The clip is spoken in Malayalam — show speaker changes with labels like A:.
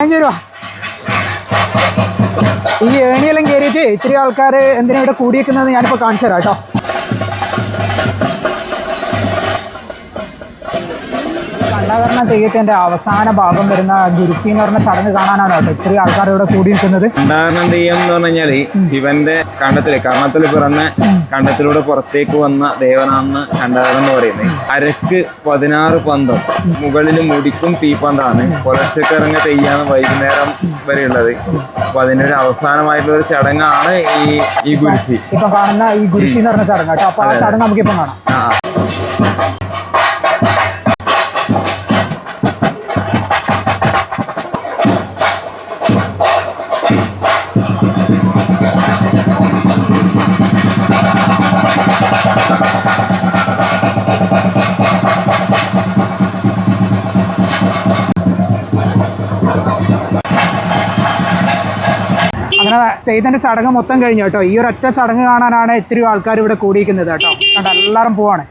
A: അഞ്ചു ഈ ഏണിയെല്ലാം കയറിയിട്ട് ഇത്തിരി ആൾക്കാർ എന്തിനാ ഇവിടെ കൂടിയേക്കുന്നത് ഞാനിപ്പോൾ കാണിച്ചു തരാം കേട്ടോ. കണ്ടാകരണ തെയ്യത്തിന്റെ അവസാന ഭാഗം വരുന്ന ഗുരുസി എന്ന് പറഞ്ഞ ചടങ്ങ് കാണാനാണ് കേട്ടോ. ഇത്തിരി ആൾക്കാർ ഇവിടെ കൂടിയിരിക്കുന്നത്.
B: ഉണ്ടാകരണം തെയ്യം എന്ന് പറഞ്ഞു കഴിഞ്ഞാൽ ശിവന്റെ കണ്ടത്തിൽ കർണത്തിൽ പിറന്ന കണ്ടത്തിലൂടെ പുറത്തേക്ക് വന്ന ദേവനാണെന്ന് കണ്ടാകരണം എന്ന് പറയുന്നത്. അരക്ക് പതിനാറ് പന്തം മുകളിൽ മുടിക്കും തീപ്പന്താണ്. പുലർച്ചക്ക് ഇറങ്ങ വൈകുന്നേരം വൈകുന്നേരം ഉള്ളത് അപ്പൊ അതിനൊരു അവസാനമായിട്ടുള്ള ഒരു ചടങ്ങാണ് ഈ ഈ ഗുരുസി.
A: ഇപ്പൊ കാണുന്ന ഈ ഗുരുസി എന്ന് പറഞ്ഞ ചടങ്ങ് കേട്ടോ. അപ്പൊ ആ ചടങ്ങ് നമുക്കിപ്പം കാണാം. അങ്ങനെ തെയ്യത്തിന്റെ ചടങ്ങ് മൊത്തം കഴിഞ്ഞു കേട്ടോ. ഈ ഒറ്റ ചടങ്ങ് കാണാനാണ് ഇത്തിരി ആൾക്കാർ ഇവിടെ കൂടിയിരിക്കുന്നത് കേട്ടോ. കണ്ടോ എല്ലാവരും പോവാണ്.